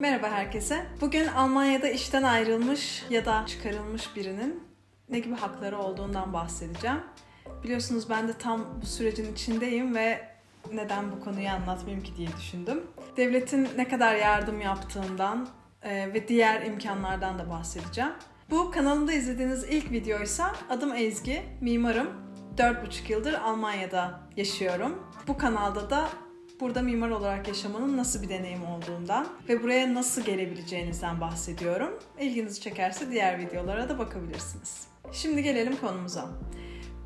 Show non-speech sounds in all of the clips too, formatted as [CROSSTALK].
Merhaba herkese. Bugün Almanya'da işten ayrılmış ya da çıkarılmış birinin ne gibi hakları olduğundan bahsedeceğim. Biliyorsunuz ben de tam bu sürecin içindeyim ve neden bu konuyu anlatmayayım ki diye düşündüm. Devletin ne kadar yardım yaptığından e, ve diğer imkanlardan da bahsedeceğim. Bu kanalımda izlediğiniz ilk videoysa adım Ezgi, mimarım. 4,5 yıldır Almanya'da yaşıyorum. Bu kanalda da burada mimar olarak yaşamanın nasıl bir deneyim olduğundan ve buraya nasıl gelebileceğinizden bahsediyorum. İlginizi çekerse diğer videolara da bakabilirsiniz. Şimdi gelelim konumuza.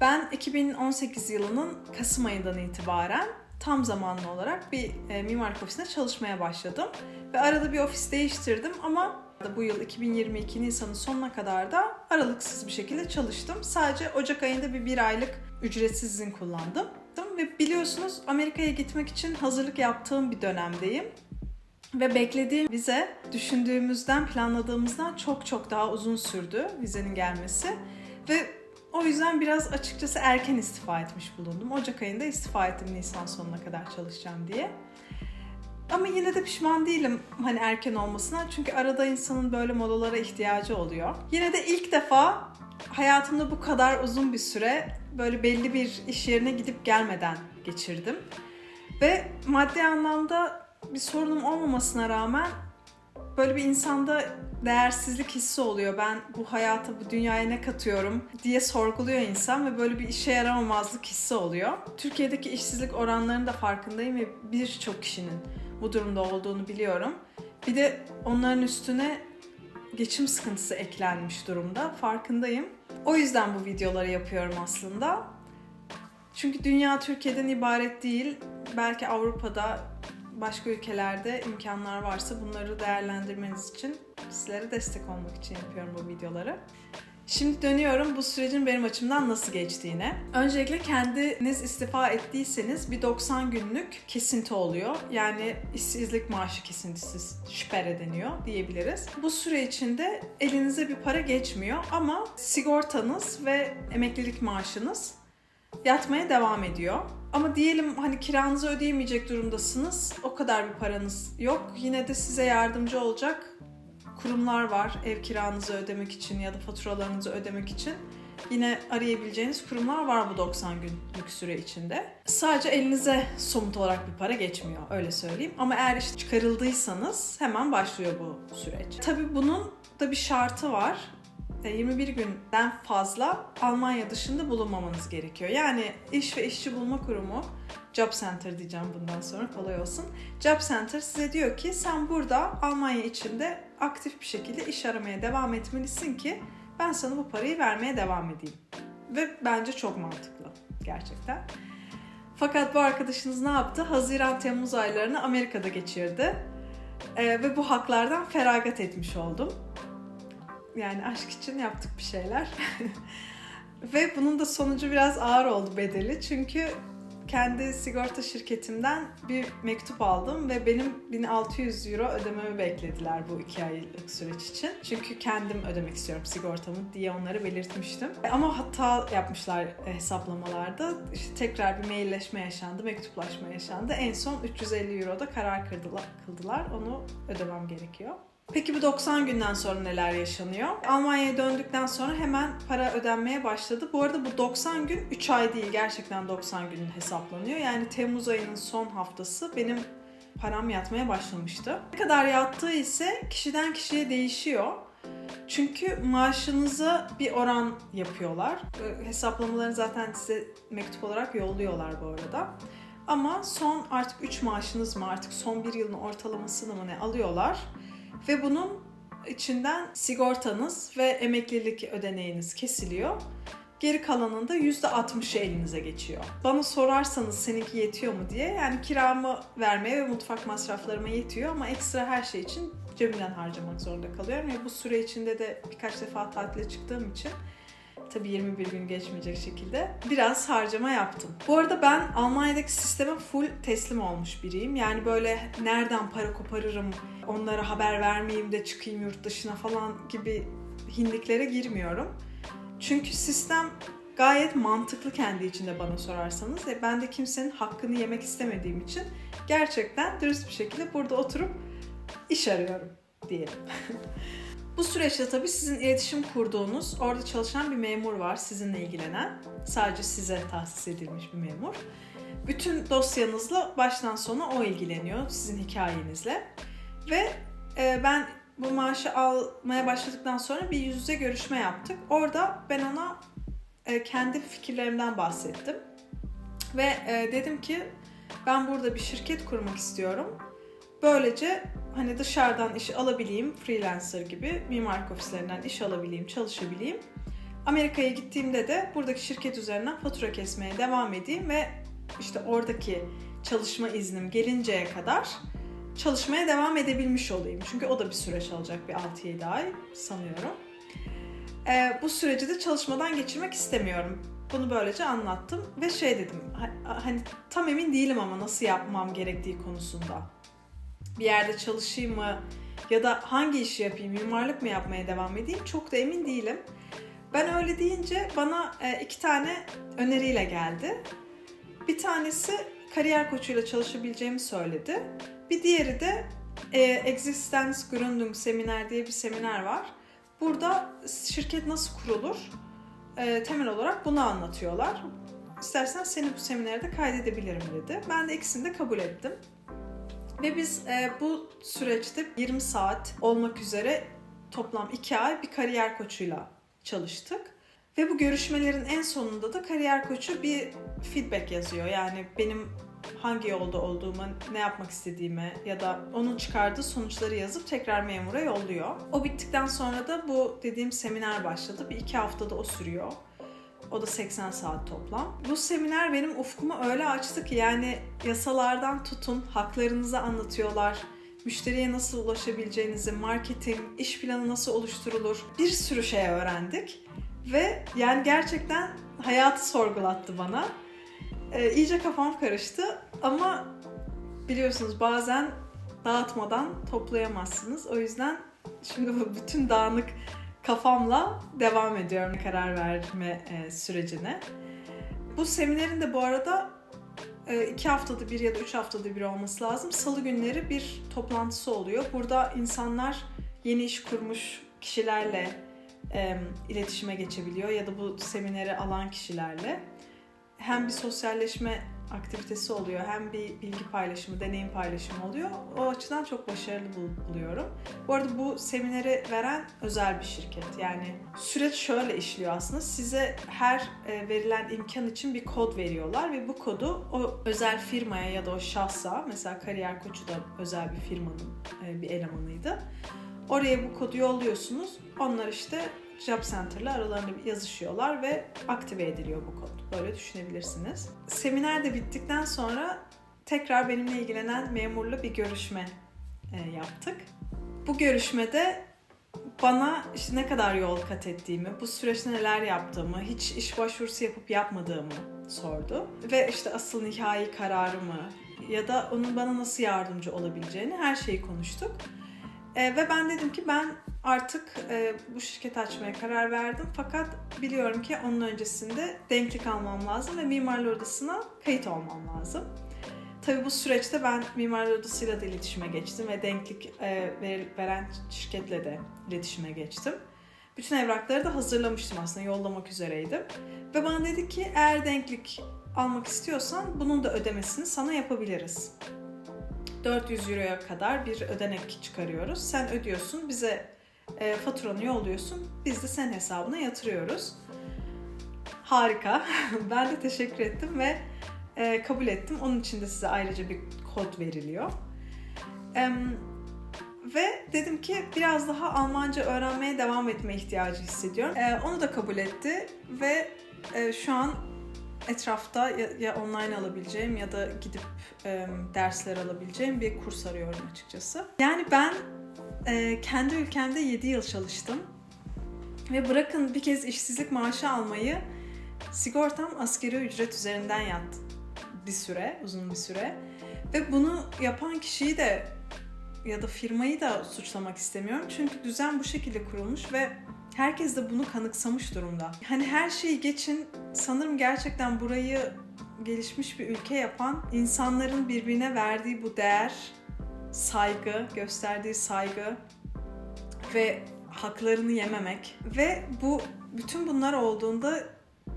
Ben 2018 yılının Kasım ayından itibaren tam zamanlı olarak bir e, mimarlık ofisinde çalışmaya başladım. Ve arada bir ofis değiştirdim ama bu yıl 2022 Nisan'ın sonuna kadar da aralıksız bir şekilde çalıştım. Sadece Ocak ayında bir bir aylık ücretsiz izin kullandım. Ve biliyorsunuz Amerika'ya gitmek için hazırlık yaptığım bir dönemdeyim. Ve beklediğim vize düşündüğümüzden, planladığımızdan çok çok daha uzun sürdü vizenin gelmesi. Ve o yüzden biraz açıkçası erken istifa etmiş bulundum. Ocak ayında istifa ettim Nisan sonuna kadar çalışacağım diye. Ama yine de pişman değilim hani erken olmasına. Çünkü arada insanın böyle molalara ihtiyacı oluyor. Yine de ilk defa hayatımda bu kadar uzun bir süre böyle belli bir iş yerine gidip gelmeden geçirdim. Ve maddi anlamda bir sorunum olmamasına rağmen böyle bir insanda değersizlik hissi oluyor. Ben bu hayata, bu dünyaya ne katıyorum diye sorguluyor insan ve böyle bir işe yaramamazlık hissi oluyor. Türkiye'deki işsizlik oranlarının da farkındayım ve birçok kişinin bu durumda olduğunu biliyorum. Bir de onların üstüne geçim sıkıntısı eklenmiş durumda. Farkındayım. O yüzden bu videoları yapıyorum aslında. Çünkü dünya Türkiye'den ibaret değil. Belki Avrupa'da başka ülkelerde imkanlar varsa bunları değerlendirmeniz için sizlere destek olmak için yapıyorum bu videoları. Şimdi dönüyorum bu sürecin benim açımdan nasıl geçtiğine. Öncelikle kendiniz istifa ettiyseniz bir 90 günlük kesinti oluyor. Yani işsizlik maaşı kesintisi şüphere deniyor diyebiliriz. Bu süre içinde elinize bir para geçmiyor ama sigortanız ve emeklilik maaşınız yatmaya devam ediyor. Ama diyelim hani kiranızı ödeyemeyecek durumdasınız. O kadar bir paranız yok. Yine de size yardımcı olacak kurumlar var ev kiranızı ödemek için ya da faturalarınızı ödemek için. Yine arayabileceğiniz kurumlar var bu 90 günlük süre içinde. Sadece elinize somut olarak bir para geçmiyor öyle söyleyeyim. Ama eğer iş çıkarıldıysanız hemen başlıyor bu süreç. Tabii bunun da bir şartı var. 21 günden fazla Almanya dışında bulunmamanız gerekiyor. Yani iş ve işçi bulma kurumu Job Center diyeceğim bundan sonra kolay olsun. Job Center size diyor ki sen burada Almanya içinde aktif bir şekilde iş aramaya devam etmelisin ki ben sana bu parayı vermeye devam edeyim. Ve bence çok mantıklı gerçekten. Fakat bu arkadaşınız ne yaptı? Haziran-Temmuz aylarını Amerika'da geçirdi. Ee, ve bu haklardan feragat etmiş oldum. Yani aşk için yaptık bir şeyler. [LAUGHS] ve bunun da sonucu biraz ağır oldu bedeli. Çünkü kendi sigorta şirketimden bir mektup aldım ve benim 1600 euro ödememi beklediler bu iki aylık süreç için. Çünkü kendim ödemek istiyorum sigortamı diye onlara belirtmiştim. Ama hata yapmışlar hesaplamalarda. İşte tekrar bir mailleşme yaşandı, mektuplaşma yaşandı. En son 350 euroda karar kırdılar, kıldılar. Onu ödemem gerekiyor. Peki bu 90 günden sonra neler yaşanıyor? Almanya'ya döndükten sonra hemen para ödenmeye başladı. Bu arada bu 90 gün 3 ay değil gerçekten 90 günün hesaplanıyor. Yani Temmuz ayının son haftası benim param yatmaya başlamıştı. Ne kadar yattığı ise kişiden kişiye değişiyor. Çünkü maaşınıza bir oran yapıyorlar. Hesaplamalarını zaten size mektup olarak yolluyorlar bu arada. Ama son artık 3 maaşınız mı artık son bir yılın ortalamasını mı ne alıyorlar. Ve bunun içinden sigortanız ve emeklilik ödeneğiniz kesiliyor. Geri kalanında %60'ı elinize geçiyor. Bana sorarsanız seninki yetiyor mu diye yani kiramı vermeye ve mutfak masraflarıma yetiyor ama ekstra her şey için cebimden harcamak zorunda kalıyorum. Ve bu süre içinde de birkaç defa tatile çıktığım için tabii 21 gün geçmeyecek şekilde biraz harcama yaptım. Bu arada ben Almanya'daki sisteme full teslim olmuş biriyim. Yani böyle nereden para koparırım, onlara haber vermeyeyim de çıkayım yurt dışına falan gibi hindiklere girmiyorum. Çünkü sistem gayet mantıklı kendi içinde bana sorarsanız. E ben de kimsenin hakkını yemek istemediğim için gerçekten dürüst bir şekilde burada oturup iş arıyorum diyelim. [LAUGHS] Bu süreçte tabii sizin iletişim kurduğunuz, orada çalışan bir memur var sizinle ilgilenen. Sadece size tahsis edilmiş bir memur. Bütün dosyanızla baştan sona o ilgileniyor sizin hikayenizle. Ve e, ben bu maaşı almaya başladıktan sonra bir yüz yüze görüşme yaptık. Orada ben ona e, kendi fikirlerimden bahsettim. Ve e, dedim ki ben burada bir şirket kurmak istiyorum. Böylece hani dışarıdan iş alabileyim, freelancer gibi mimarlık ofislerinden iş alabileyim, çalışabileyim. Amerika'ya gittiğimde de buradaki şirket üzerinden fatura kesmeye devam edeyim ve işte oradaki çalışma iznim gelinceye kadar çalışmaya devam edebilmiş olayım. Çünkü o da bir süreç alacak bir 6-7 ay sanıyorum. Ee, bu süreci de çalışmadan geçirmek istemiyorum. Bunu böylece anlattım ve şey dedim hani tam emin değilim ama nasıl yapmam gerektiği konusunda. Bir yerde çalışayım mı ya da hangi işi yapayım, mimarlık mı yapmaya devam edeyim çok da emin değilim. Ben öyle deyince bana e, iki tane öneriyle geldi. Bir tanesi kariyer koçuyla çalışabileceğimi söyledi. Bir diğeri de e, Existenzgründung seminer diye bir seminer var. Burada şirket nasıl kurulur? E, temel olarak bunu anlatıyorlar. İstersen seni bu seminerde kaydedebilirim dedi. Ben de ikisini de kabul ettim. Ve biz e, bu süreçte 20 saat olmak üzere toplam 2 ay bir kariyer koçuyla çalıştık. Ve bu görüşmelerin en sonunda da kariyer koçu bir feedback yazıyor. Yani benim hangi yolda olduğumu, ne yapmak istediğimi ya da onun çıkardığı sonuçları yazıp tekrar memura yolluyor. O bittikten sonra da bu dediğim seminer başladı. Bir iki haftada o sürüyor. O da 80 saat toplam. Bu seminer benim ufkumu öyle açtı ki yani yasalardan tutun, haklarınızı anlatıyorlar. Müşteriye nasıl ulaşabileceğinizi, marketing, iş planı nasıl oluşturulur bir sürü şey öğrendik. Ve yani gerçekten hayatı sorgulattı bana. Ee, iyice kafam karıştı ama biliyorsunuz bazen dağıtmadan toplayamazsınız. O yüzden şimdi bu bütün dağınık kafamla devam ediyorum karar verme e, sürecine. Bu seminerin de bu arada e, iki haftada bir ya da üç haftada bir olması lazım. Salı günleri bir toplantısı oluyor. Burada insanlar yeni iş kurmuş kişilerle e, iletişime geçebiliyor ya da bu semineri alan kişilerle. Hem bir sosyalleşme aktivitesi oluyor hem bir bilgi paylaşımı, deneyim paylaşımı oluyor. O açıdan çok başarılı buluyorum. Bu arada bu semineri veren özel bir şirket. Yani süreç şöyle işliyor aslında. Size her e, verilen imkan için bir kod veriyorlar ve bu kodu o özel firmaya ya da o şahsa, mesela kariyer koçu da özel bir firmanın e, bir elemanıydı. Oraya bu kodu yolluyorsunuz. Onlar işte Job Center'la aralarında yazışıyorlar ve aktive ediliyor bu kod. Böyle düşünebilirsiniz. Seminer de bittikten sonra tekrar benimle ilgilenen memurla bir görüşme e, yaptık. Bu görüşmede bana işte ne kadar yol kat ettiğimi, bu süreçte neler yaptığımı, hiç iş başvurusu yapıp yapmadığımı sordu. Ve işte asıl nihai kararımı ya da onun bana nasıl yardımcı olabileceğini her şeyi konuştuk. E, ve ben dedim ki ben artık e, bu şirket açmaya karar verdim. Fakat biliyorum ki onun öncesinde denklik almam lazım ve mimarlar odasına kayıt olmam lazım. Tabii bu süreçte ben mimarlar odasıyla da iletişime geçtim ve denklik e, veren şirketle de iletişime geçtim. Bütün evrakları da hazırlamıştım aslında, yollamak üzereydim. Ve bana dedi ki eğer denklik almak istiyorsan bunun da ödemesini sana yapabiliriz. 400 euroya kadar bir ödenek çıkarıyoruz. Sen ödüyorsun, bize e, faturanı yolluyorsun. Biz de sen hesabına yatırıyoruz. Harika. [LAUGHS] ben de teşekkür ettim ve e, kabul ettim. Onun için de size ayrıca bir kod veriliyor. E, ve dedim ki biraz daha Almanca öğrenmeye devam etme ihtiyacı hissediyorum. E, onu da kabul etti ve e, şu an etrafta ya, ya online alabileceğim ya da gidip e, dersler alabileceğim bir kurs arıyorum açıkçası. Yani ben e, kendi ülkemde 7 yıl çalıştım. Ve bırakın bir kez işsizlik maaşı almayı sigortam askeri ücret üzerinden yattı bir süre, uzun bir süre. Ve bunu yapan kişiyi de ya da firmayı da suçlamak istemiyorum. Çünkü düzen bu şekilde kurulmuş ve herkes de bunu kanıksamış durumda. Hani her şeyi geçin sanırım gerçekten burayı gelişmiş bir ülke yapan insanların birbirine verdiği bu değer saygı, gösterdiği saygı ve haklarını yememek ve bu bütün bunlar olduğunda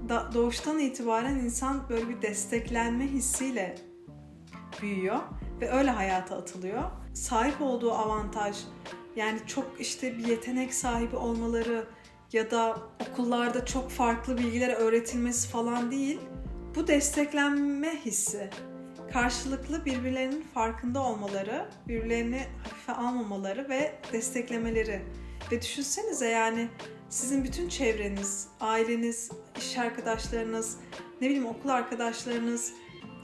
da doğuştan itibaren insan böyle bir desteklenme hissiyle büyüyor ve öyle hayata atılıyor. Sahip olduğu avantaj yani çok işte bir yetenek sahibi olmaları ya da okullarda çok farklı bilgiler öğretilmesi falan değil. Bu desteklenme hissi. Karşılıklı birbirlerinin farkında olmaları, birbirlerini hafife almamaları ve desteklemeleri. Ve düşünsenize yani sizin bütün çevreniz, aileniz, iş arkadaşlarınız, ne bileyim okul arkadaşlarınız,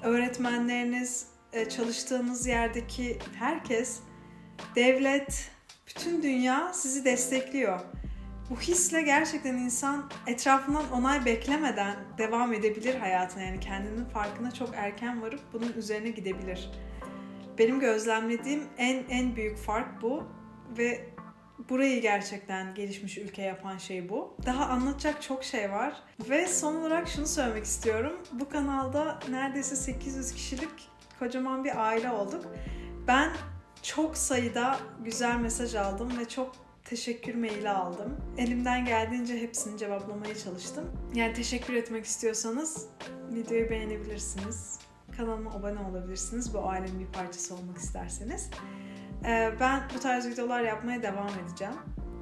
öğretmenleriniz, e, çalıştığınız yerdeki herkes, devlet, bütün dünya sizi destekliyor. Bu hisle gerçekten insan etrafından onay beklemeden devam edebilir hayatına. Yani kendinin farkına çok erken varıp bunun üzerine gidebilir. Benim gözlemlediğim en en büyük fark bu ve burayı gerçekten gelişmiş ülke yapan şey bu. Daha anlatacak çok şey var. Ve son olarak şunu söylemek istiyorum. Bu kanalda neredeyse 800 kişilik kocaman bir aile olduk. Ben çok sayıda güzel mesaj aldım ve çok teşekkür maili aldım. Elimden geldiğince hepsini cevaplamaya çalıştım. Yani teşekkür etmek istiyorsanız videoyu beğenebilirsiniz. Kanalıma abone olabilirsiniz bu ailenin bir parçası olmak isterseniz. Ee, Ben bu tarz videolar yapmaya devam edeceğim.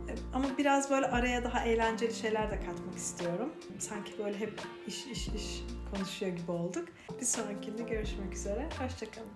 Ee, Ama biraz böyle araya daha eğlenceli şeyler de katmak istiyorum. Sanki böyle hep iş iş iş konuşuyor gibi olduk. Bir sonrakinde görüşmek üzere. Hoşçakalın.